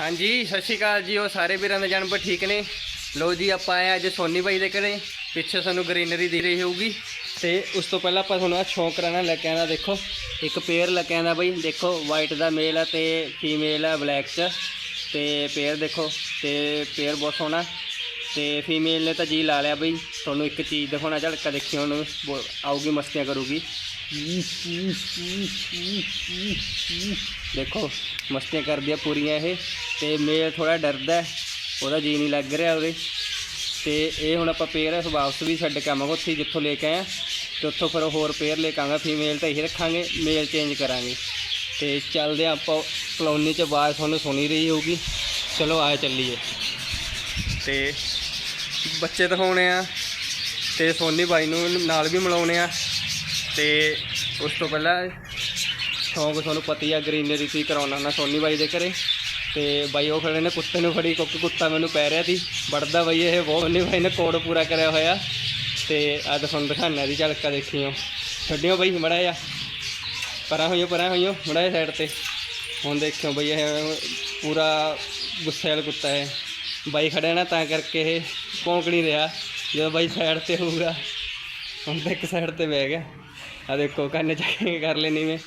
ਹਾਂਜੀ, ਸਤਿ ਸ਼੍ਰੀ ਅਕਾਲ ਜੀ ਉਹ ਸਾਰੇ ਵੀਰਾਂ ਦੇ ਜਾਨਵਰ ਠੀਕ ਨੇ? ਲੋ ਜੀ, ਆਪਾਂ ਆਏ ਹਾਂ ਅੱਜ ਸੋਨੀ ਬਾਈ ਦੇ ਘਰੇ। ਪਿੱਛੇ ਸਾਨੂੰ ਗ੍ਰੀਨਰੀ ਦੇ ਰਹੀ ਹੋਊਗੀ। ਤੇ ਉਸ ਤੋਂ ਪਹਿਲਾਂ ਆਪਾਂ ਤੁਹਾਨੂੰ ਆ ਸ਼ੌਂਕ ਕਰਾਣਾ ਲੈ ਕੇ ਆਣਾ ਦੇਖੋ। ਇੱਕ ਪੇਅਰ ਲੈ ਕੇ ਆਣਾ ਬਾਈ, ਦੇਖੋ ਵਾਈਟ ਦਾ ਮੇਲ ਆ ਤੇ ਫੀਮੇਲ ਆ ਬਲੈਕ ਚ। ਤੇ ਪੇਅਰ ਦੇਖੋ, ਤੇ ਪੇਅਰ ਬਹੁਤ ਸੋਹਣਾ। ਤੇ ਫੀਮੇਲ ਨੇ ਤਾਂ ਜੀ ਲਾ ਲਿਆ ਬਈ। ਤੁਹਾਨੂੰ ਇੱਕ ਚੀਜ਼ ਦਿਖਾਉਣਾ ਝੜਕਾ ਦੇਖਿਓ ਉਹਨੂੰ ਬੋ- ਆਊਗੀ, ਮਸਤੀਆਂ ਕਰੂਗੀ। ਦੇਖੋ, ਮਸਤੀਆਂ ਕਰਦੀ ਆ ਪੂਰੀਆਂ ਇਹ, ਤੇ ਮੇਲ ਥੋੜਾ ਡਰਦਾ ਉਹਦਾ ਜੀ ਨਹੀਂ ਲੱਗ ਰਿਹਾ ਉਹਦੇ। ਤੇ ਇਹ ਹੁਣ ਆਪਾਂ ਪੇਅਰ ਵਾਪਸ ਵੀ ਛੱਡ ਕੇ ਆਵਾਂਗੇ ਉੱਥੇ ਜਿੱਥੋਂ ਲੈ ਕੇ ਆਇਆ ਆ। ਤੇ ਉੱਥੋਂ ਫਿਰ ਹੋਰ ਪੇਅਰ ਲੈ ਕੇ ਆਵਾਂਗੇ ਫੀਮੇਲ ਤਾਂ ਇਹੀ ਰੱਖਾਂਗੇ ਮੇਲ ਚੇਂਜ ਕਰਾਂਗੇ। ਤੇ ਚੱਲਦੇ ਹਾਂ ਆਪਾਂ ਕਲੋਨੀ 'ਚ, ਆਵਾਜ਼ ਤੁਹਾਨੂੰ ਸੁਣੀ ਰਹੀ ਹੋਊਗੀ। ਚਲੋ, ਆ ਚੱਲੀਏ। ਤੇ ਬੱਚੇ ਦਿਖਾਉਣੇ ਆ, ਤੇ ਸੋਨੀ ਬਾਈ ਨੂੰ ਨਾਲ ਵੀ ਮਿਲਾਉਣੇ ਆ। ਤੇ ਉਸ ਤੋਂ ਪਹਿਲਾਂ ਸ਼ੌਂਕ ਤੁਹਾਨੂੰ ਪਤੀ ਆ, ਗ੍ਰੀਨਰੀ ਸੀ ਕਰਾਉਣਾ ਨਾ ਸੋਨੀ ਬਾਈ ਦੇ ਘਰੇ। ਤੇ ਬਾਈ ਉਹ ਖੜੇ ਨੇ, ਕੁੱਤੇ ਨੂੰ ਫੜੀ ਕਿਉਂਕਿ ਕੁੱਤਾ ਮੈਨੂੰ ਪੈ ਰਿਹਾ ਸੀ। ਵੜਦਾ ਬਾਈ ਇਹ, ਬਹੁਤ ਨਹੀਂ ਬਾਈ ਨੇ ਕੋਡ ਪੂਰਾ ਕਰਿਆ ਹੋਇਆ। ਤੇ ਆ ਤੁਹਾਨੂੰ ਦਿਖਾਣਾ ਦੀ ਝਲਕਾ ਦੇਖੀਓ ਛੱਡਿਓ ਬਾਈ, ਮੜਾ ਜਾ ਪਰਾਂ ਹੋਈਓ ਪਰਾਂ ਹੋਈਓ, ਮੜਾ ਜਾ ਸਾਈਡ ਤੇ। ਹੁਣ ਦੇਖਿਓ ਬਈ, ਇਹ ਪੂਰਾ ਗੁੱਸੇ ਵਾਲਾ ਕੁੱਤਾ ਹੈ। ਬਾਈ ਖੜਿਆ ਨਾ ਤਾਂ ਕਰਕੇ ਇਹ ਭੌਂਕ ਨਹੀਂ ਰਿਹਾ, ਜਦੋਂ ਬਾਈ ਸਾਈਡ ਤੇ ਹੋਊਗਾ। ਹੁਣ ਤਾਂ ਇੱਕ ਸਾਈਡ ਤੇ ਬਹਿ ਗਿਆ। ਆ ਦੇਖੋ, ਕੰਨ ਚੱਕ ਕਰ ਲੈਣੀ ਮੈਂ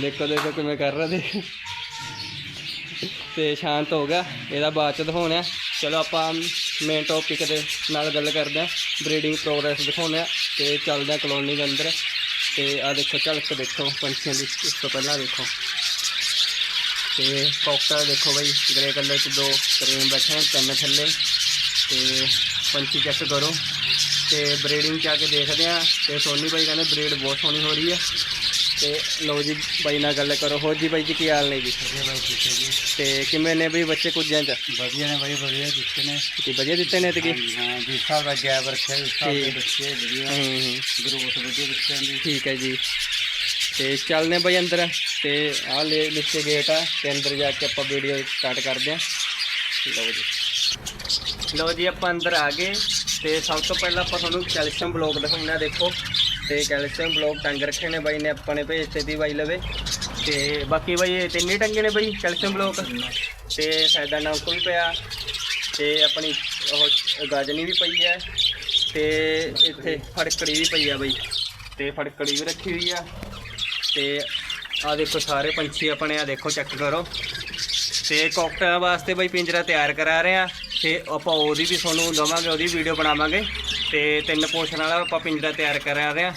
ਦੇਖੋ ਦੇਖੋ ਕਿਵੇਂ ਕਰ ਰਿਹਾ ਦੇਖ। ਤੇ ਸ਼ਾਂਤ ਹੋ ਗਿਆ। ਇਹਦਾ ਬਾਅਦ ਚ ਦਿਖਾਉਣਾ ਚਲੋ, ਆਪਾਂ ਮੇਨ ਟੌਪਿਕ ਦੇ ਨਾਲ ਗੱਲ ਕਰਦੇ ਹਾਂ ਬਰੀਡਿੰਗ ਪ੍ਰੋਗਰੈਸ ਦਿਖਾਉਂਦੇ ਆ ਤੇ ਚੱਲਦੇ ਆ ਕਲੋਨੀ ਦੇ ਅੰਦਰ। ਤੇ ਆ ਦੇਖੋ, ਝਲਕ ਦੇਖੋ, ਪੰਛੀਆਂ ਦੀ। ਇਸ ਤੋਂ ਪਹਿਲਾਂ ਦੇਖੋ। ਤੇ ਕੋਕਟਾ ਦੇਖੋ ਬਈ ਗ੍ਰੇ ਕਲਰ ਚ ਦੋ ਕਰੇਮ ਬੈਠੇ ਨੇ ਤਿੰਨ ਥੱਲੇ। ਤੇ ਪੰਛੀ ਚੈੱਕ ਕਰੋ। ਤੇ ਬਰੀਡਿੰਗ ਚ ਆ ਕੇ ਦੇਖਦੇ ਆ ਤੇ ਸੋਨੀ ਬਾਈ ਕਹਿੰਦੇ ਬਰੀਡ ਬਹੁਤ ਸੋਹਣੀ ਹੋ ਰਹੀ ਹੈ ਤੇ ਲਓ ਜੀ ਬਾਈ ਨਾਲ ਗੱਲ ਕਰੋ। ਹੋਰ ਜੀ ਬਾਈ ਜੀ ਕੀ ਹਾਲ ਨੇ ਜੀ? ਵਧੀਆ ਬਾਈ ਠੀਕ ਹੈ ਜੀ। ਤੇ ਕਿਵੇਂ ਨੇ ਬਈ ਬੱਚੇ ਕੁੱਜਿਆਂ ਚ? ਵਧੀਆ ਨੇ ਬਾਈ ਵਧੀਆ ਦਿੱਤੇ ਨੇ। ਕੀ ਵਧੀਆ ਦਿੱਤੇ ਨੇ ਤੇ ਕੀ? ਹਾਂ ਜਿਸ ਹਿਸਾਬ ਦਾ ਗੈਪ ਰੱਖਿਆ ਹਿਸਾਬ ਦੇ। ਬੱਚੇ ਵਧੀਆ ਹੂੰ ਹੂੰ। ਗਰੋਥ ਵਧੀਆ ਬੱਚਿਆਂ ਦੀ ਠੀਕ ਹੈ ਜੀ। ਤੇ ਚੱਲਨੇ ਬਈ ਅੰਦਰ। ਤੇ ਆਹ ਲੈ ਨੀਚੇ ਗੇਟ ਆ ਤੇ ਅੰਦਰ ਜਾ ਕੇ ਆਪਾਂ ਵੀਡੀਓ ਸਟਾਰਟ ਕਰਦੇ ਹਾਂ ਲਓ ਜੀ। ਲਓ ਜੀ ਆਪਾਂ ਅੰਦਰ ਆ ਗਏ। ਤੇ ਸਭ ਤੋਂ ਪਹਿਲਾਂ ਆਪਾਂ ਤੁਹਾਨੂੰ ਕੈਲਸ਼ੀਅਮ ਬਲੌਕ ਦਿਖਾਉਣਾ ਦੇਖੋ। ਤੇ ਕੈਲਸ਼ੀਅਮ ਬਲੌਕ ਟੰਗ ਰੱਖੇ ਨੇ ਬਾਈ ਨੇ ਆਪਾਂ ਨੇ ਭੇਜਤੇ ਤੀ ਬਾਈ ਲਵੇ। ਤੇ ਬਾਕੀ ਬਾਈ, ਇਹ ਤਿੰਨੇ ਟੰਗੇ ਨੇ ਬਾਈ, ਕੈਲਸ਼ੀਅਮ ਬਲੌਕ। ਤੇ ਸਾਡਾ ਨਾਮ ਵੀ ਪਿਆ। ਤੇ ਆਪਣੀ ਉਹ ਗਾਜਨੀ ਵੀ ਪਈ ਹੈ। ਤੇ ਇੱਥੇ ਫੜਕੜੀ ਵੀ ਪਈ ਆ ਬਈ। ਤੇ ਫੜਕੜੀ ਵੀ ਰੱਖੀ ਹੋਈ ਆ। ਤੇ ਆ ਦੇਖੋ ਸਾਰੇ ਪੰਛੀ ਆਪਣੇ ਆ ਦੇਖੋ ਚੈੱਕ ਕਰੋ। ਤੇ ਕਾਕਟੇਲ ਵਾਸਤੇ ਬਈ ਪਿੰਜਰਾ ਤਿਆਰ ਕਰਾ ਰਹੇ ਆ। ਤੇ ਆਪਾਂ ਉਹਦੀ ਵੀ ਤੁਹਾਨੂੰ ਦਵਾਂਗੇ, ਉਹਦੀ ਵੀਡੀਓ ਬਣਾਵਾਂਗੇ। ਤੇ ਤਿੰਨ ਪੋਰਸ਼ਨ ਵਾਲਾ ਆਪਾਂ ਪਿੰਜਰਾ ਤਿਆਰ ਕਰਾ ਰਹੇ ਆ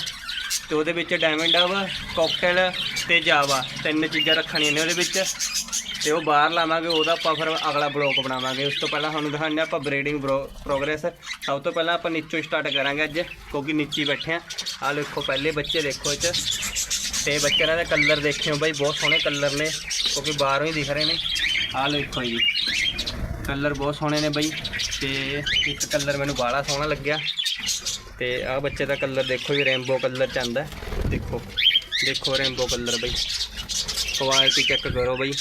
ਤੇ ਉਹਦੇ ਵਿੱਚ ਡਾਇਮੰਡ ਆਵਾ ਕਾਕਟੇਲ ਤੇ ਜਾਵਾ, ਤਿੰਨ ਚੀਜ਼ਾਂ ਰੱਖਣੀਆਂ ਨੇ ਉਹਦੇ ਵਿੱਚ। ਤੇ ਉਹ ਬਾਹਰ ਲਾਵਾਂਗੇ, ਉਹਦਾ ਆਪਾਂ ਫਿਰ ਅਗਲਾ ਬਲੌਕ ਬਣਾਵਾਂਗੇ। ਉਸ ਤੋਂ ਪਹਿਲਾਂ ਤੁਹਾਨੂੰ ਦਿਖਾਉਂਦੇ ਆਪਾਂ ਬਰੀਡਿੰਗ ਪ੍ਰੋਗਰੈਸ ਸਭ ਤੋਂ ਪਹਿਲਾਂ ਆਪਾਂ ਨੀਚੋਂ ਸਟਾਰਟ ਕਰਾਂਗੇ ਅੱਜ, ਕਿਉਂਕਿ ਨੀਚੇ ਬੈਠੇ ਆ ਆ ਦੇਖੋ, ਪਹਿਲੇ ਬੱਚੇ ਦੇਖੋ ਇੱਥੇ 'ਚ। ਤੇ ਬੱਚਿਆਂ ਦਾ ਕਲਰ ਦੇਖਿਓ ਬਾਈ, ਬਹੁਤ ਸੋਹਣੇ ਕਲਰ ਨੇ, ਕਿਉਂਕਿ ਬਾਹਰੋਂ ਹੀ ਦਿਖ ਰਹੇ ਨੇ। ਆਹ ਦੇਖੋ ਜੀ। ਕਲਰ ਬਹੁਤ ਸੋਹਣੇ ਨੇ ਬਈ ਤੇ ਇੱਕ ਕਲਰ ਮੈਨੂੰ ਬਾਹਲਾ ਸੋਹਣਾ ਲੱਗਿਆ ਤੇ ਆਹ ਬੱਚੇ ਦਾ ਕਲਰ ਦੇਖੋ ਜੀ ਰੇਨਬੋ ਕਲਰ ਚ ਆਂਦਾ। ਦੇਖੋ ਦੇਖੋ ਰੇਨਬੋ ਕਲਰ ਬਈ। ਕੁਆਲਿਟੀ ਚੈੱਕ ਕਰੋ ਬਈ।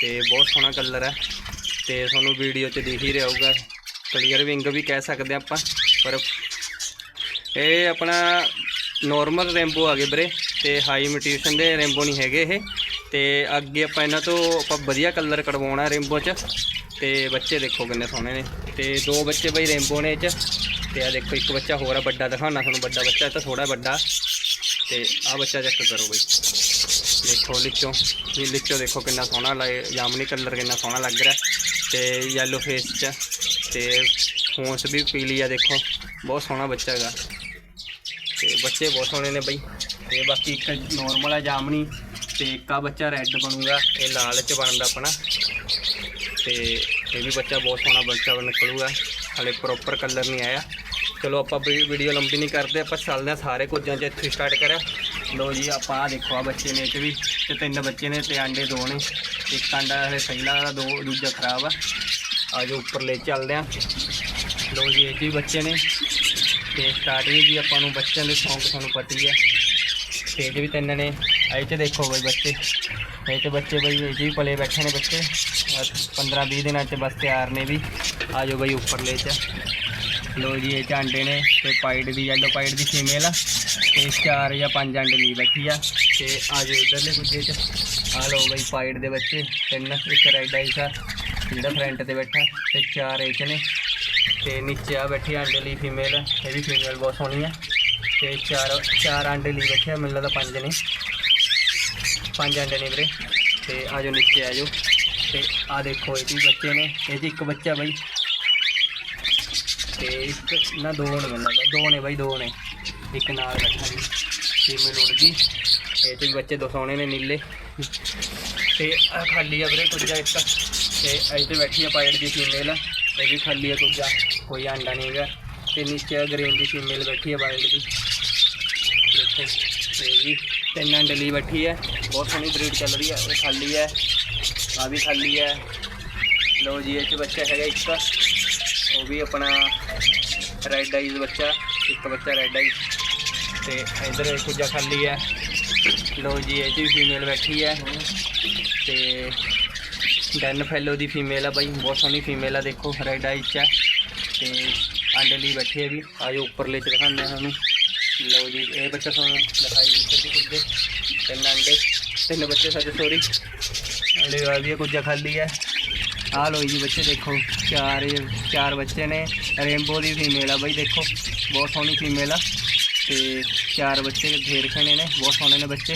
ਤੇ ਬਹੁਤ ਸੋਹਣਾ ਕਲਰ ਹੈ। ਤੇ ਤੁਹਾਨੂੰ ਵੀਡੀਓ 'ਚ ਦਿਖ ਹੀ ਰਿਹਾ ਹੋਊਗਾ। ਕਲੀਅਰ ਵਿੰਗ ਵੀ ਕਹਿ ਸਕਦੇ ਆਪਾਂ, ਪਰ ਇਹ ਆਪਣਾ ਨਾਰਮਲ ਰੇਨਬੋ ਆ ਗਏ ਵੀਰੇ। ਤੇ ਹਾਈ ਮਿਊਟੇਸ਼ਨ ਦੇ ਰੇਨਬੋ ਨਹੀਂ ਹੈਗੇ ਇਹ। ਤੇ ਅੱਗੇ ਆਪਾਂ ਇਹਨਾਂ ਤੋਂ ਆਪਾਂ ਵਧੀਆ ਕਲਰ ਕਢਵਾਉਣਾ ਰੇਨਬੋ 'ਚ। ਤੇ ਬੱਚੇ ਦੇਖੋ ਕਿੰਨੇ ਸੋਹਣੇ ਨੇ। ਤੇ ਦੋ ਬੱਚੇ ਬਈ ਰੇਨਬੋ ਨੇ ਇਹ 'ਚ। ਤੇ ਆ ਦੇਖੋ, ਇੱਕ ਬੱਚਾ ਹੋਰ ਆ, ਵੱਡਾ ਦਿਖਾਉਣਾ ਤੁਹਾਨੂੰ, ਵੱਡਾ ਬੱਚਾ ਇਹ ਤਾਂ ਥੋੜਾ ਵੱਡਾ। ਤੇ ਆ ਬੱਚਾ ਚੈੱਕ ਕਰੋ ਬਈ। ਦੇਖੋ ਲਿਚੋ ਇਹ ਲਿਚੋ ਦੇਖੋ ਕਿੰਨਾ ਸੋਹਣਾ ਲੱਗ ਜਾਮਨੀ ਕਲਰ ਕਿੰਨਾ ਸੋਹਣਾ ਲੱਗ ਰਿਹਾ। ਤੇ ਯੈਲੋ ਫੇਸ 'ਚ, ਤੇ ਫੋਨਸ ਵੀ ਪੀਲੀ ਆ ਦੇਖੋ। ਬਹੁਤ ਸੋਹਣਾ ਬੱਚਾ ਹੈਗਾ। ਤੇ ਬੱਚੇ ਬਹੁਤ ਸੋਹਣੇ ਨੇ ਬਈ। ਤੇ ਬਾਕੀ ਇੱਕ ਨੋਰਮਲ ਆ ਜਾਮਨੀ। ਤੇ ਇੱਕ ਆ ਬੱਚਾ ਰੈੱਡ ਬਣੂਗਾ, ਇਹ ਲਾਲ ਚ ਬਣਦਾ ਆਪਣਾ। ਤੇ ਇਹ ਵੀ ਬੱਚਾ ਬਹੁਤ ਸੋਹਣਾ ਬੱਚਾ ਨਿਕਲੂਗਾ। ਹਲੇ ਪ੍ਰੋਪਰ ਕਲਰ ਨਹੀਂ ਆਇਆ। ਚਲੋ ਆਪਾਂ ਵੀਡੀਓ ਲੰਬੀ ਨਹੀਂ ਕਰਦੇ, ਆਪਾਂ ਚੱਲਦੇ ਹਾਂ ਸਾਰੇ ਕੁੱਜਾਂ 'ਚ ਇੱਥੇ ਸਟਾਰਟ ਕਰਿਆ ਲੋ ਜੀ, ਆਪਾਂ ਆ ਦੇਖੋ ਆ ਬੱਚੇ ਨੇ ਇਹ 'ਚ ਵੀ ਤੇ ਤਿੰਨ ਬੱਚੇ ਨੇ ਤੇ ਆਂਡੇ ਦੋ ਨੇ। ਇੱਕ ਆਂਡਾ ਹਲੇ ਪਹਿਲਾ ਦੋ, ਦੂਜਾ ਖਰਾਬ ਆ। ਆਜੋ ਉੱਪਰ ਲੈ ਚੱਲਦੇ ਹਾਂ। ਲੋ ਜੀ, ਇਹ ਵੀ ਬੱਚੇ ਨੇ। ਤੇ ਸਟਾਰਟਿੰਗ ਜੀ, ਆਪਾਂ ਨੂੰ ਬੱਚਿਆਂ ਦੇ ਸ਼ੌਂਕ ਤੁਹਾਨੂੰ ਪਤੀ ਹੈ ਹੈ ਤੇ ਇਹ 'ਚ ਵੀ ਤਿੰਨ ਨੇ। ਇਹ 'ਚ ਦੇਖੋ ਬਈ ਬੱਚੇ। ਇਹ 'ਚ ਬੱਚੇ ਬਈ ਇਹ 'ਚ ਵੀ ਪਲੇ ਬੈਠੇ ਨੇ ਬੱਚੇ। 15 20 ਦਿਨਾਂ 'ਚ ਬਸ ਤਿਆਰ ਨੇ ਵੀ। ਆ ਜਾਓ ਬਈ ਉੱਪਰਲੇ 'ਚ। ਲੋ ਜੀ, ਇਹ 'ਚ ਆਂਡੇ ਨੇ ਤੇ ਪਾਈਡ ਦੀ ਯੈਲੋ ਪਾਈਡ ਦੀ ਫੀਮੇਲ ਆ ਤੇ ਚਾਰ ਜਾਂ ਪੰਜ ਅੰਡੇ ਲਈ ਬੈਠੀ ਆ। ਤੇ ਆ ਜਾਓ ਇਧਰਲੇ ਕੁੱਜੇ ਚ। ਆ ਲਓ ਬਈ ਪਾਈਡ ਦੇ ਬੱਚੇ। ਤਿੰਨ, ਇੱਕ ਰੈਡ ਆਈਸ ਆ। ਜਿਹੜਾ ਫਰੰਟ ਤੇ ਬੈਠਾ। ਤੇ ਚਾਰ ਇਹ 'ਚ ਨੇ। ਤੇ ਨੀਚੇ ਆ ਬੈਠੀ ਅੰਡੇ ਲਈ ਫੀਮੇਲ। ਇਹ ਵੀ ਫੀਮੇਲ ਬਹੁਤ ਸੋਹਣੀ ਆ। ਤੇ ਚਾਰ ਚਾਰ ਆਂਡੇ ਲਈ ਬੈਠੇ ਮੈਨੂੰ ਲੱਗਦਾ ਪੰਜ ਨੇ। ਪੰਜ ਅੰਡੇ ਨੇ ਵੀਰੇ। ਤੇ ਆ ਜਾਓ ਨੀਚੇ, ਆ ਜਾਓ। ਤੇ ਆ ਦੇਖੋ, ਇਹ ਵੀ ਬੱਚੇ ਨੇ। ਇਹ 'ਚ ਇੱਕ ਬੱਚਾ ਬਾਈ। ਤੇ ਇੱਕ, ਨਾ ਦੋ ਨੇ ਮੈਨੂੰ ਲੱਗਦਾ। ਦੋ ਨੇ ਬਾਈ, ਦੋ ਨੇ। ਇੱਕ ਨਾਲ ਬੈਠਾ ਜੀ। ਫੀਮੇਲ ਉੜ ਗਈ। ਇਹ 'ਚ ਵੀ ਬੱਚੇ ਦੋ ਸੋਹਣੇ ਨੇ, ਨੀਲੇ। ਤੇ ਆ ਖਾਲੀ ਆ ਵੀਰੇ ਕੁਝ ਇੱਕ। ਤੇ ਇਹ ਤੇ ਬੈਠੀ ਆ ਪਾਇਰ ਦੀ ਫੀਮੇਲ ਇਹ ਵੀ ਖਾਲੀ ਆ ਕੁਝ ਕੋਈ ਅੰਡਾ ਨਹੀਂ ਹੈਗਾ। ਤੇ ਨੀਚੇ ਗ੍ਰੀਨ ਦੀ ਫੀਮੇਲ ਬੈਠੀ ਆ ਵਾਈਟ ਦੀ। ਦੇਖੋ ਇਹ ਵੀ ਤਿੰਨ ਅੰਡੇ ਲਈ ਬੈਠੀ ਹੈ ਬਹੁਤ ਸੋਹਣੀ ਬਰੀਡ ਚੱਲ ਰਹੀ ਹੈ ਇਹ ਖਾਲੀ ਹੈ ਆ ਵੀ ਖਾਲੀ ਹੈ ਲੋ ਜੀ, ਇਹ ਚ ਬੱਚਾ ਹੈਗਾ ਇੱਕ। ਉਹ ਵੀ ਆਪਣਾ ਰੈਡ ਆਈਜ਼ ਬੱਚਾ, ਇੱਕ ਬੱਚਾ ਰੈਡ ਆਈਜ਼ ਤੇ ਇਧਰ ਇੱਕ ਕੁਝਾ ਖਾਲੀ ਹੈ ਲੋ ਜੀ, ਇਹ ਚ ਵੀ ਫੀਮੇਲ ਬੈਠੀ ਹੈ ਤੇ ਡੈਨ ਫੈਲੋ ਦੀ ਫੀਮੇਲ ਆ ਬਾਈ, ਬਹੁਤ ਸੋਹਣੀ ਫੀਮੇਲ ਆ, ਦੇਖੋ ਰੈਡ ਆਈਜ਼ ਚ ਹੈ ਤੇ ਅੰਡੇ ਲਈ ਬੈਠੇ ਹੈ ਵੀ, ਆਜੋ ਉੱਪਰਲੇ ਚ ਦਿਖਾਉਂਦੇ ਹਾਂ ਤੁਹਾਨੂੰ। ਲਓ ਜੀ, ਇਹ ਬੱਚਾ ਤੁਹਾਨੂੰ ਦਿਖਾਈ ਦਿੱਤੇ ਜੀ ਕੁਝ ਤਿੰਨ ਅੰਡੇ ਤਿੰਨ ਬੱਚੇ ਸਾਡੇ ਸੋਰੀ ਅੰਡੇ ਵਾਲੀ ਹੈ, ਕੁਝ ਖਾਲੀ ਹੈ। ਆਹ ਲਓ ਜੀ ਬੱਚੇ, ਦੇਖੋ, ਚਾਰ ਚਾਰ ਬੱਚੇ ਨੇ। ਰੇਨਬੋ ਦੀ ਫੀਮੇਲ ਆ ਬਾਈ, ਦੇਖੋ, ਬਹੁਤ ਸੋਹਣੀ ਫੀਮੇਲ ਆ। ਤੇ ਚਾਰ ਬੱਚੇ ਢੇਰ ਖਣੇ ਨੇ, ਬਹੁਤ ਸੋਹਣੇ ਨੇ ਬੱਚੇ।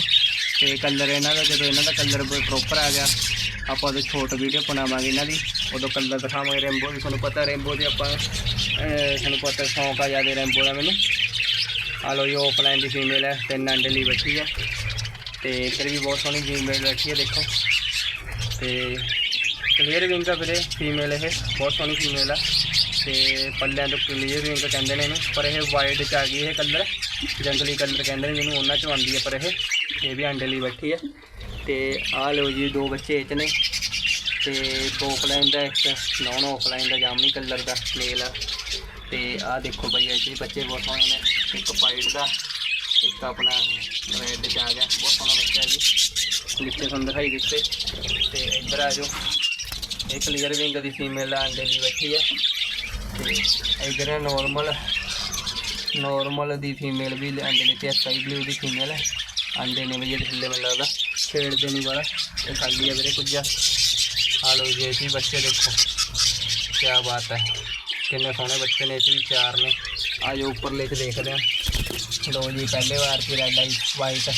ਤੇ ਕਲਰ ਇਹਨਾਂ ਦਾ, ਜਦੋਂ ਇਹਨਾਂ ਦਾ ਕਲਰ ਪ੍ਰੋਪਰ ਆ ਗਿਆ, ਆਪਾਂ ਉਹਦੇ ਛੋਟ ਵੀਡੀਓ ਬਣਾਵਾਂਗੇ ਇਹਨਾਂ ਦੀ। ਉਦੋਂ ਕਲਰ ਦਿਖਾਵਾਂਗੇ ਰੇਨਬੋ ਦੀ, ਤੁਹਾਨੂੰ ਪਤਾ ਰੇਨਬੋ ਦੀ ਆਪਾਂ ਤੁਹਾਨੂੰ ਪਤਾ ਸ਼ੌਂਕ ਆ ਜ਼ਿਆਦਾ ਰੇਨਬੋ ਦਾ ਮੈਨੂੰ। ਆ ਲੋ ਇਹ ਆਫਲਾਈਨ ਦੀ ਫੀਮੇਲ ਹੈ, ਤਿੰਨ ਅੰਡੇ ਲਈ ਬੈਠੀ ਹੈ। ਤੇ ਇੱਧਰ ਵੀ ਬਹੁਤ ਸੋਹਣੀ ਫੀਮੇਲ ਬੈਠੀ ਹੈ, ਦੇਖੋ। ਤੇ ਕਲੀਅਰ ਵਿੰਗ ਆ ਵੀਰੇ ਫੀਮੇਲ ਇਹ, ਬਹੁਤ ਸੋਹਣੀ ਫੀਮੇਲ ਆ। ਤੇ ਪੱਲਿਆਂ ਤੋਂ ਕਲੀਅਰ ਵਿੰਗ ਕਹਿੰਦੇ ਨੇ ਇਹਨੂੰ, ਪਰ ਇਹ ਵਾਈਟ ਚ ਆ ਗਈ ਇਹ ਕਲਰ ਜੰਗਲੀ ਕਲਰ ਕਹਿੰਦੇ ਨੇ ਜਿਹਨੂੰ, ਉਹਨਾਂ ਚੋਂ ਆਉਂਦੀ ਹੈ, ਪਰ ਇਹ ਇਹ ਵੀ ਅੰਡੇ ਲਈ ਬੈਠੀ ਹੈ। ਤੇ ਆਹ ਲਓ ਜੀ, ਦੋ ਬੱਚੇ ਇਹ ਨੇ। ਤੇ ਇੱਕ ਆਫਲਾਈਨ ਦਾ ਇੱਕ ਨੌਨ ਆਫਲਾਈਨ ਦਾ ਜਾਮਨੀ ਕਲਰ ਦਾ ਮੇਲ ਆ। ਤੇ ਆਹ ਦੇਖੋ ਬਈ ਇਹ ਬੱਚੇ ਬਹੁਤ ਸੋਹਣੇ ਨੇ। ਇੱਕ ਪਾਈਟ ਦਾ, ਇੱਕ ਆਪਣਾ ਰੈਡ ਚ ਆ ਗਿਆ। ਬਹੁਤ ਸੋਹਣਾ ਬੱਚਾ ਹੈ ਜੀ। ਲਿਖੇ ਤੁਹਾਨੂੰ ਦਿਖਾਈ ਦਿੱਤੇ। ਤੇ ਇੱਧਰ ਆ ਜਾਓ। ਇਹ ਕਲੀਅਰ ਵਿੰਗ ਦੀ ਫੀਮੇਲ ਅੰਡੇ ਦੀ ਬੈਠੀ ਹੈ ਤੇ ਇੱਧਰ ਨਾਰਮਲ ਨਾਰਮਲ ਦੀ ਫੀਮੇਲ ਵੀ ਅੰਡੇ ਲਈ ਤੇ ਸਕਾਈ ਬਲੂ ਦੀ ਫੀਮੇਲ ਹੈ ਅੰਡੇ ਨੇ ਵੀ ਥੱਲੇ ਮੈਨੂੰ ਲੱਗਦਾ। ਛੇੜਦੇ ਨਹੀਂ ਵਾਲਾ ਇਹ ਖਾਲੀ ਹੈ ਵੀਰੇ ਕੁਝ ਆ ਲਓ ਜੀ, ਇਹ ਬੱਚੇ ਦੇਖੋ। ਕੀ ਬਾਤ ਹੈ ਕਿੰਨੇ ਸੋਹਣੇ ਬੱਚੇ ਨੇ ਇਸ ਵੀ ਚਾਰ ਨੇ। ਆ ਜੋ ਉੱਪਰ ਲਿਖ ਕੇ ਦੇਖਦੇ ਆ ਲੋ ਜੀ, ਪਹਿਲੇ ਵਾਰ ਕੀ ਰੈਡ ਆਈ ਵਾਈਟ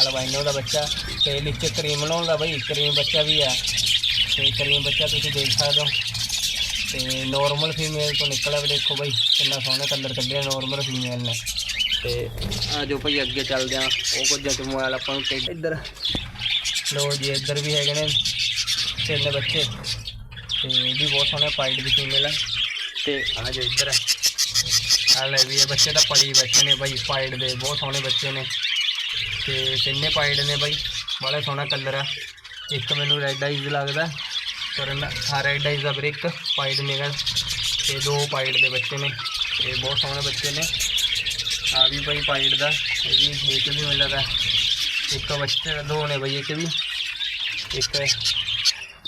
ਅਲਬਾਈਨੋ ਦਾ ਬੱਚਾ। ਤੇ ਨੀਚੇ ਕਰੀਮ ਲਾਉਣ ਦਾ ਬਈ, ਕਰੀਮ ਬੱਚਾ ਵੀ ਆ। ਤੇ ਕਰੀਮ ਬੱਚਾ ਤੁਸੀਂ ਦੇਖ ਸਕਦੇ ਹੋ। ਤੇ ਨਾਰਮਲ ਫੀਮੇਲ ਤੋਂ ਨਿਕਲਿਆ ਵੀ, ਦੇਖੋ ਬਈ, ਕਿੰਨਾ ਸੋਹਣਾ ਕਲਰ ਕੱਢਿਆ ਨਾਰਮਲ ਫੀਮੇਲ ਨੇ। ਤੇ ਆ ਜੋ ਭਾਈ, ਅੱਗੇ ਚੱਲਦੇ ਆ ਉਹ ਕੁਝ ਤੇ ਮੋਬਾਈਲ ਆਪਾਂ ਨੂੰ ਤੇ ਇੱਧਰ ਲੋ ਜੀ, ਇੱਧਰ ਵੀ ਹੈਗੇ ਨੇ ਤਿੰਨ ਬੱਚੇ। ਤੇ ਇਹ ਵੀ ਬਹੁਤ ਸੋਹਣੇ ਪਾਈਡ ਦੀ ਫੀਮੇਲ ਹੈ ਤੇ ਆ ਜੋ ਇੱਧਰ। ਆ ਲੈ ਵੀ ਇਹ ਬੱਚੇ ਤਾਂ ਪੜੀ ਬੈਠੇ ਨੇ ਬਾਈ ਪਾਈਡ ਦੇ, ਬਹੁਤ ਸੋਹਣੇ ਬੱਚੇ ਨੇ। ਤੇ ਤਿੰਨੇ ਪਾਈਡ ਨੇ ਬਾਈ ਬੜਾ ਸੋਹਣਾ ਕਲਰ ਆ। ਇੱਕ ਮੈਨੂੰ ਰੈੱਡ ਆਈਜ਼ ਲੱਗਦਾ, ਪਰ ਨਾ ਹਾਂ ਰੈੱਡ ਆਈਜ਼ ਦਾ ਬ੍ਰਿਕ ਪਾਈਡ ਨੇਗਾ ਤੇ ਦੋ ਪਾਈਡ ਦੇ ਬੱਚੇ ਨੇ, ਤੇ ਬਹੁਤ ਸੋਹਣੇ ਬੱਚੇ ਨੇ। ਆ ਵੀ ਬਾਈ ਪਾਈਡ ਦਾ, ਇਹ ਵੀ ਇੱਕ ਵੀ ਮਿਲਦਾ ਇੱਕ ਬੱਚੇ ਦੋ ਨੇ ਬਾਈ ਇੱਕ ਵੀ। ਇੱਕ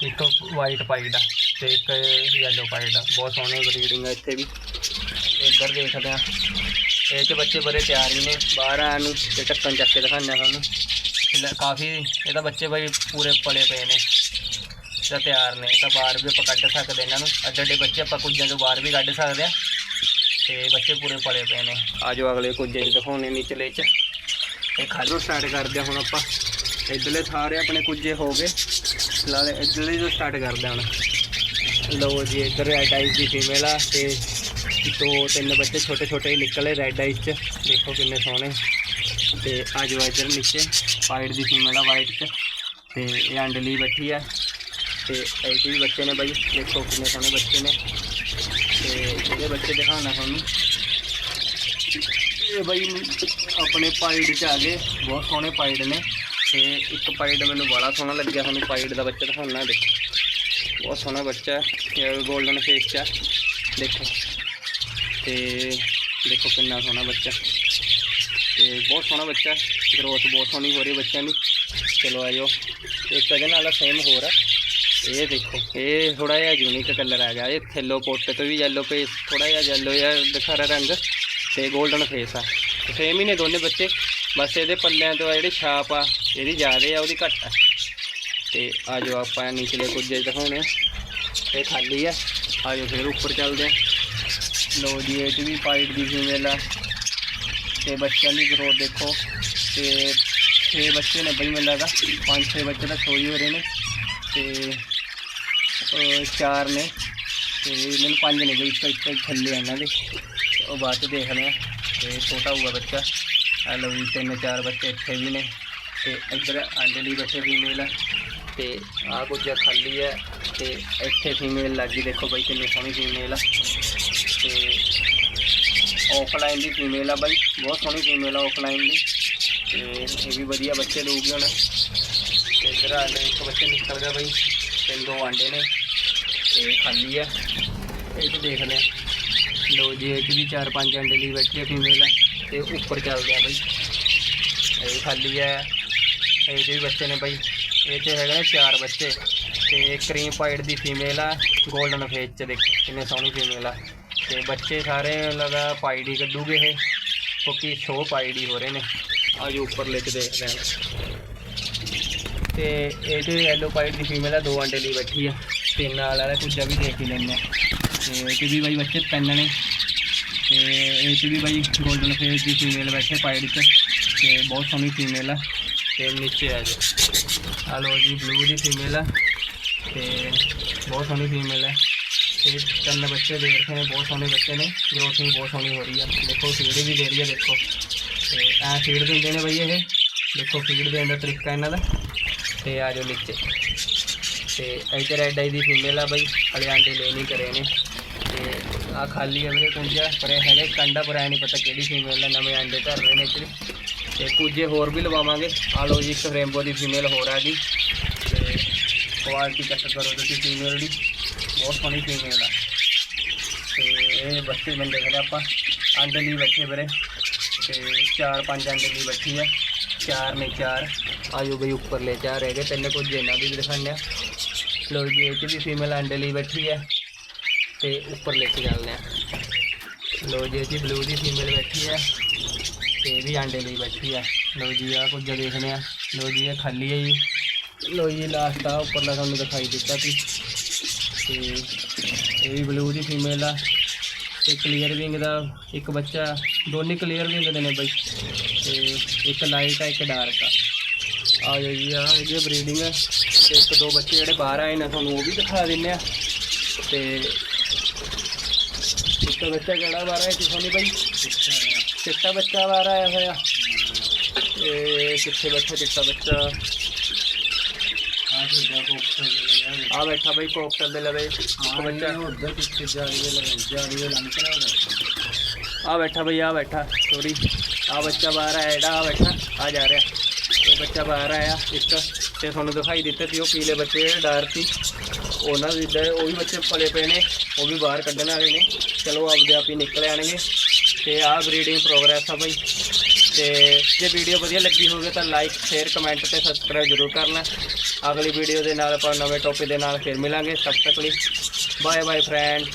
ਇੱਕ ਵਾਈਟ ਪਾਈਡ ਆ। ਤੇ ਇੱਕ ਯੈਲੋ ਪਾਈਡ ਆ, ਬਹੁਤ ਸੋਹਣੇ ਬਰੀਡਿੰਗ ਆ ਇੱਥੇ ਵੀ। ਇੱਧਰ ਦੇਖਦੇ ਆ। ਇਹ ਚ ਬੱਚੇ ਬੜੇ ਤਿਆਰ ਹੀ ਨੇ, ਬਾਹਰ ਆਉਣ ਨੂੰ ਤੇ ਢੱਕਣ ਚੱਕ ਕੇ ਦਿਖਾਉਂਦੇ ਆ ਤੁਹਾਨੂੰ ਲੈ ਕਾਫੀ ਇਹਦਾ ਬੱਚੇ ਬਾਈ ਪੂਰੇ ਪਲੇ ਪਏ ਨੇ ਇਹਦਾ ਤਿਆਰ ਨੇ, ਇਹ ਤਾਂ ਬਾਹਰ ਵੀ ਆਪਾਂ ਕੱਢ ਸਕਦੇ ਇਹਨਾਂ ਨੂੰ। ਅੱਡੇ ਅੱਡੇ ਬੱਚੇ ਆਪਾਂ ਕੁੱਜਾਂ ਤੋਂ ਬਾਹਰ ਵੀ ਕੱਢ ਸਕਦੇ ਆ। ਤੇ ਬੱਚੇ ਪੂਰੇ ਪਲੇ ਪਏ ਨੇ। ਆਜੋ ਅਗਲੇ ਕੁੱਜੇ 'ਚ ਦਿਖਾਉਣੇ ਨੀਚਲੇ 'ਚ। ਇਹ ਖਾਲੋ ਸਟਾਰਟ ਕਰਦੇ ਆ ਹੁਣ ਆਪਾਂ। ਇੱਧਰਲੇ ਸਾਰੇ ਆਪਣੇ ਕੁੱਜੇ ਹੋ ਗਏ। ਫਿਲਹਾਲ ਇੱਧਰਲੇ ਤੋਂ ਸਟਾਰਟ ਕਰਦੇ ਆ ਹੁਣ। ਲਓ ਜੀ ਇੱਧਰ ਰੈਡ ਆਈਜ਼ ਦੀ ਫੀਮੇਲ ਆ ਤੇ ਦੋ ਤਿੰਨ ਬੱਚੇ ਛੋਟੇ ਛੋਟੇ ਹੀ ਨਿਕਲੇ ਰੈਡ ਆਈਜ਼ ਚ ਦੇਖੋ ਕਿੰਨੇ ਸੋਹਣੇ ਤੇ ਆ ਜੋ ਇੱਧਰ ਨੀਚੇ ਵਾਈਟ ਦੀ ਫੀਮੇਲ ਆ ਵਾਈਟ ਚ ਤੇ ਇਹ ਅੰਡ ਲਈ ਬੈਠੀ ਆ ਤੇ ਇਹ 'ਚ ਵੀ ਬੱਚੇ ਨੇ ਬਾਈ ਦੇਖੋ ਕਿੰਨੇ ਸੋਹਣੇ ਬੱਚੇ ਨੇ ਤੇ ਇਹਦੇ ਬੱਚੇ ਦਿਖਾਉਣਾ ਤੁਹਾਨੂੰ ਇਹ ਬਾਈ ਆਪਣੇ ਪਾਈਡ ਚ ਆ ਗਏ ਬਹੁਤ ਸੋਹਣੇ ਪਾਈਡ ਨੇ ਤੇ ਇੱਕ ਪਾਈਡ ਮੈਨੂੰ ਬੜਾ ਸੋਹਣਾ ਲੱਗਿਆ ਤੁਹਾਨੂੰ ਪਾਈਡ ਦਾ ਬੱਚਾ ਦਿਖਾਉਣਾ ਦੇਖੋ ਬਹੁਤ ਸੋਹਣਾ ਬੱਚਾ ਹੈ। 골ਡਨ ਫੇਸ ਚ ਹੈ। ਦੇਖੋ। ਤੇ ਦੇਖੋ ਕਿੰਨਾ ਸੋਹਣਾ ਬੱਚਾ। ਤੇ ਬਹੁਤ ਸੋਹਣਾ ਬੱਚਾ ਗਰੋਥ ਬਹੁਤ ਸੋਹਣੀ ਹੋ ਰਹੀ ਬੱਚਿਆਂ ਦੀ। ਚਲੋ ਆਜੋ ਇੱਕ ਇਹਦੇ ਨਾਲ ਸੇਮ ਹੋਰ ਆ ਇਹ ਦੇਖੋ। ਇਹ ਥੋੜਾ ਜਿਹਾ ਯੂਨੀਕ ਕਲਰ ਆ ਗਿਆ ਇਹ ਥੈਲੋ ਪੋਟ ਤੋਂ ਵੀ ਯੈਲੋ ਪੇਸ ਥੋੜਾ ਜਿਹਾ ਯੈਲੋ ਜਿਹਾ ਦਿਖਾ ਰਿਹਾ ਰੰਗ। ਤੇ 골ਡਨ ਫੇਸ ਆ ਸੇਮ ਹੀ ਨੇ ਦੋਨੇ ਬੱਚੇ। ਬਸ ਇਹਦੇ ਪੱਲਿਆਂ ਤੋਂ ਆ ਜਿਹੜੀ ਛਾਪ ਆ, ਇਹਦੀ ਜ਼ਿਆਦਾ ਆ, ਉਹਦੀ ਘੱਟ ਆ। ਤੇ ਆ ਜੋ ਆਪਾਂ ਨੀਚਲੇ ਕੁਝੇ ਦਿਖਾਉਣੇ ਆ। ਇਹ ਖਾਲੀ ਆ। ਆ ਜੋ ਫਿਰ ਉੱਪਰ ਚੱਲਦੇ ਆ। ਲੋ ਜੀ, ਇਹ 'ਚ ਵੀ ਪਾਈਟ ਦੀ ਫੀਮੇਲ ਆ। ਤੇ ਬੱਚਿਆਂ ਦੀ ਗਰੋਥ ਦੇਖੋ। ਤੇ 6 ਬੱਚੇ ਨੇ ਬਈ ਮੈਨੂੰ ਲੱਗਦਾ। 5-6 ਬੱਚੇ ਤਾਂ ਸੋਈ ਹੋ ਰਹੇ ਨੇ। ਤੇ, ਅਹ, ਚਾਰ ਨੇ। ਤੇ ਮੈਨੂੰ ਪੰਜ ਨੇ ਬਈ ਇੱਕ ਇੱਕ ਥੱਲੇ ਆ ਇਹਨਾਂ ਦੇ। ਤੇ ਉਹ ਬਾਅਦ ਚ ਦੇਖਦੇ ਆ। ਤੇ ਛੋਟਾ ਹੋਊਗਾ ਬੱਚਾ। ਆ ਲਓ ਜੀ ਤਿੰਨ ਚਾਰ ਬੱਚੇ ਇੱਥੇ ਵੀ ਨੇ। ਤੇ ਇੱਧਰ ਆਂਡੇ ਲਈ ਬੱਚੇ ਫੀਮੇਲ ਆ। ਤੇ ਆਹ ਕੁਝ ਖਾਲੀ ਹੈ ਤੇ ਇੱਥੇ ਫੀਮੇਲ ਲੱਗੀ ਦੇਖੋ ਬਈ ਕਿੰਨੀ ਸੋਹਣੀ ਫੀਮੇਲ ਆ। ਤੇ ਆਫਲਾਈਨ ਦੀ ਫੀਮੇਲ ਆ ਬਾਈ। ਬਹੁਤ ਸੋਹਣੀ ਫੀਮੇਲ ਆ ਆਫਲਾਈਨ ਦੀ। ਤੇ ਇਹ ਵੀ ਵਧੀਆ ਬੱਚੇ ਦਊਗੀ ਹੁਣ। ਤੇ ਇੱਧਰ ਆ ਲੈ ਇੱਕ ਬੱਚੇ ਨਿਕਲ ਗਿਆ ਬਾਈ। ਤਿੰਨ ਦੋ ਆਂਡੇ ਨੇ। ਤੇ ਖਾਲੀ ਆ। ਇਹ ਚ ਦੇਖਦੇ ਆ ਲੋ ਜੀ, ਇਹ 'ਚ ਵੀ ਚਾਰ ਪੰਜ ਆਂਡੇ ਲਈ ਬੈਠੀ ਆ ਫੀਮੇਲ ਤੇ ਉੱਪਰ ਚੱਲਦੇ ਆ ਬਾਈ। ਇਹ ਖਾਲੀ ਆ। ਇਹਦੇ ਵੀ ਬੱਚੇ ਨੇ ਬਾਈ। ਇਹ 'ਚ ਹੈਗੇ ਨੇ ਚਾਰ ਬੱਚੇ ਤੇ ਕਰੀਮ ਪਾਈਡ ਦੀ ਫੀਮੇਲ ਆ 골ਡਨ ਫੇਸ 'ਚ ਦੇਖੋ ਕਿੰਨੇ ਸੋਹਣੀ ਫੀਮੇਲ ਆ। ਤੇ ਬੱਚੇ ਸਾਰੇ ਲਗਾ ਪਾਈਡ ਹੀ ਕੱਢੂਗੇ ਇਹ, ਕਿਉਂਕਿ ਸ਼ੋ ਪਾਈਡ ਹੀ ਹੋ ਰਹੇ ਨੇ। ਆ ਜੋ ਉੱਪਰ ਲੈ ਕੇ ਦੇਖਦੇ ਤੇ ਇਹ ਤੇ ਯੈਲੋ ਪਾਈਡ ਦੀ ਫੀਮੇਲ ਆ, ਦੋ ਅੰਡੇ ਲਈ ਬੈਠੀ ਆ। ਤਿੰਨ ਨਾਲ ਵਾਲਾ ਕੁਝ ਵੀ ਦੇਖ ਹੀ ਲੈਂਦੇ ਆ। ਤੇ ਇਹ 'ਚ ਵੀ ਬਾਈ ਬੱਚੇ ਤਿੰਨ ਨੇ। ਤੇ ਇਹ 'ਚ ਵੀ ਬਾਈ 골ਡਨ ਫੇਸ ਦੀ ਫੀਮੇਲ ਬੈਠੇ ਪਾਈਡ 'ਚ। ਤੇ ਬਹੁਤ ਸੋਹਣੀ ਫੀਮੇਲ ਆ। ਤੇ ਨੀਚੇ ਆ ਜਾ। ਆ ਲੋ ਜੀ ਬਲੂ ਦੀ ਫੀਮੇਲ ਆ ਤੇ ਬਹੁਤ ਸੋਹਣੀ ਫੀਮੇਲ ਹੈ ਤੇ ਤਿੰਨ ਬੱਚੇ ਦੇ ਰਹੇ ਨੇ, ਬਹੁਤ ਸੋਹਣੇ ਬੱਚੇ ਨੇ। ਗਰੋਥ ਵੀ ਬਹੁਤ ਸੋਹਣੀ ਹੋ ਰਹੀ ਹੈ ਦੇਖੋ ਫੀਡ ਵੀ ਦੇ ਰਹੀ ਹੈ ਦੇਖੋ। ਤੇ ਐ ਫੀਡ ਦਿੰਦੇ ਨੇ ਬਈ ਇਹ। ਦੇਖੋ ਫੀਡ ਦੇਣ ਦਾ ਤਰੀਕਾ ਇਹਨਾਂ ਦਾ। ਤੇ ਆ ਜਾਓ ਨੀਚੇ। ਤੇ ਇੱਥੇ ਰੈਡ ਆਈ ਦੀ ਫੀਮੇਲ ਆ ਬਈ, ਹਲੇ ਆਂਡੇ ਲੈ ਨਹੀਂ ਕਰੇ ਨੇ। ਤੇ ਆ ਖਾਲੀ ਆ ਮੇਰੇ ਕੁੰਜਾ ਪਰ ਇਹ ਹੈਗੇ ਕੰਡਾ ਪਰ ਐ ਨਹੀਂ ਪਤਾ ਕਿਹੜੀ ਫੀਮੇਲ ਦਾ ਨਵੇਂ ਆਂਡੇ ਧਰ ਰਹੇ ਨੇ ਇੱਥੇ ਤੇ ਕੁਝੇ ਹੋਰ ਵੀ ਲਵਾਵਾਂਗੇ। ਆ ਲਓ ਜੀ, ਇੱਕ ਰੇਨਬੋ ਦੀ ਫੀਮੇਲ ਹੋਰ ਆ ਗਈ ਤੇ ਕੁਆਲਿਟੀ ਚੈੱਕ ਕਰੋ ਤੁਸੀਂ ਫੀਮੇਲ ਦੀ। ਬਹੁਤ ਸੋਹਣੀ ਫੀਮੇਲ ਆ। ਤੇ ਇਹ ਬੱਚੇ ਬੰਦੇ ਖੜੇ ਆਪਾਂ। ਅੰਡੇ ਲਈ ਬੈਠੇ ਵੀਰੇ। ਤੇ ਚਾਰ ਪੰਜ ਅੰਡੇ ਲਈ ਬੈਠੀ ਆ। ਚਾਰ ਨੇ ਚਾਰ। ਆਜੋ ਬਈ ਉੱਪਰ ਲੈ ਚਾਰ ਹੈਗੇ। ਤਿੰਨ ਕੁਝ ਇਹਨਾਂ ਦੀ ਵੀ ਦਿਖਾਉਂਦੇ ਆ। ਲੋ ਜੀ, ਇਹ 'ਚ ਵੀ ਫੀਮੇਲ ਅੰਡੇ ਲਈ ਬੈਠੀ ਹੈ ਤੇ ਉੱਪਰ ਲੈ ਕੇ ਚੱਲਦੇ ਆ। ਲੋ ਜੀ, ਇਹ 'ਚ ਬਲੂ ਦੀ ਫੀਮੇਲ ਬੈਠੀ ਹੈ ਤੇ ਇਹ ਵੀ ਅੰਡੇ ਲਈ ਬੈਠੀ ਆ। ਲੋ ਜੀ ਆ ਕੁਝ ਦੇਖਦੇ ਆ। ਲੋ ਜੀ, ਇਹ ਖਾਲੀ ਹੈ ਜੀ। ਲੋ ਜੀ ਲਾਸਟ ਆ, ਉੱਪਰਲਾ ਤੁਹਾਨੂੰ ਦਿਖਾਈ ਦਿੱਤਾ ਸੀ। ਤੇ ਇਹ ਵੀ ਬਲੂ ਦੀ ਫੀਮੇਲ ਆ। ਤੇ ਕਲੀਅਰ ਵਿੰਗ ਦਾ ਇੱਕ ਬੱਚਾ, ਦੋਨੇ ਕਲੀਅਰ ਵਿੰਗ ਦੇ ਨੇ ਬਈ। ਤੇ ਇੱਕ ਲਾਈਟ ਆ, ਇੱਕ ਡਾਰਕ ਆ। ਆ ਜਾਓ ਜੀ ਆ ਇਹਦੀ ਬਰੀਡਿੰਗ ਹੈ ਤੇ ਇੱਕ ਦੋ ਬੱਚੇ ਜਿਹੜੇ ਬਾਹਰ ਆਏ ਨੇ, ਤੁਹਾਨੂੰ ਉਹ ਵੀ ਦਿਖਾ ਦਿੰਨੇ ਆ। ਤੇ ਇੱਕ ਬੱਚਾ ਕਿਹੜਾ ਬਾਹਰ ਆਇਆ ਕਿਥੋਂ ਨਹੀਂ ਬਈ? ਚਿੱਟਾ ਬੱਚਾ ਬਾਹਰ ਆਇਆ ਹੋਇਆ। ਤੇ ਕਿੱਥੇ ਬੈਠਾ ਚਿੱਟਾ ਬੱਚਾ? ਆ ਜਾ। ਬੈਠਾ ਬਈ ਕੋਕਟਲ ਦੇ ਲਵੇ। ਇੱਕ ਬੱਚਾ। ਉੱਧਰ ਪਿੱਛੇ ਜਾਲੀ ਦੇ ਲਗਾ ਜਾਲੀ ਦੇ ਲੰਘ ਉਹਦਾ। ਆ ਬੈਠਾ ਬਈ ਆ ਬੈਠਾ। ਸੋਰੀ ਆ ਬੱਚਾ ਬਾਹਰ ਆਇਆ ਜਿਹੜਾ ਆ ਬੈਠਾ। ਆ ਜਾ ਰਿਹਾ। ਇਹ ਬੱਚਾ ਬਾਹਰ ਆਇਆ ਇੱਕ। ਤੇ ਤੁਹਾਨੂੰ ਦਿਖਾਈ ਦਿੱਤਾ ਸੀ ਉਹ ਪੀਲੇ ਬੱਚੇ ਡਾਰ ਸੀ। ਉਹਨਾਂ ਦੇ ਇੱਧਰ ਉਹ ਵੀ ਬੱਚੇ ਪਲੇ ਪਏ ਨੇ ਉਹ ਵੀ ਬਾਹਰ ਕੱਢਣ ਵਾਲੇ ਨੇ। ਚਲੋ ਆਪਦੇ ਆਪ ਹੀ ਨਿਕਲ ਆਣਗੇ ਤੇ ਆਹ ਬਰੀਡਿੰਗ ਪ੍ਰੋਗਰੈਸ ਆ ਬਾਈ। ਤੇ ਜੇ ਵੀਡੀਓ ਵਧੀਆ ਲੱਗੀ ਹੋਵੇ ਤਾਂ ਲਾਈਕ ਸ਼ੇਅਰ ਕਮੈਂਟ ਤੇ ਸਬਸਕ੍ਰਾਈਬ ਜ਼ਰੂਰ ਕਰਨਾ। ਅਗਲੀ ਵੀਡੀਓ ਦੇ ਨਾਲ ਆਪਾਂ ਨਵੇਂ ਟੌਪਿਕ ਦੇ ਨਾਲ ਫਿਰ ਮਿਲਾਂਗੇ। ਤਬ ਤੱਕ ਲਈ ਬਾਏ ਬਾਏ ਫਰੈਂਡ